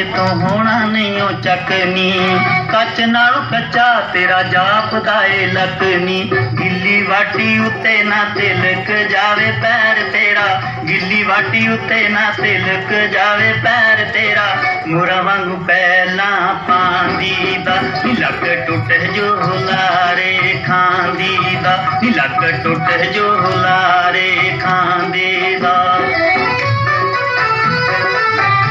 तो होना नहीं हो चकनी कच नाल कच्चा तेरा जापदा है लकनी। गिली वाटी उते ना तिलक जावे पैर तेरा। गिली वाटी उते ना तिलक जावे पैर तेरा। मुरा वांग पहला पांदी दा। लक टूटे जो लारे खांदी दा। लक टूटे जो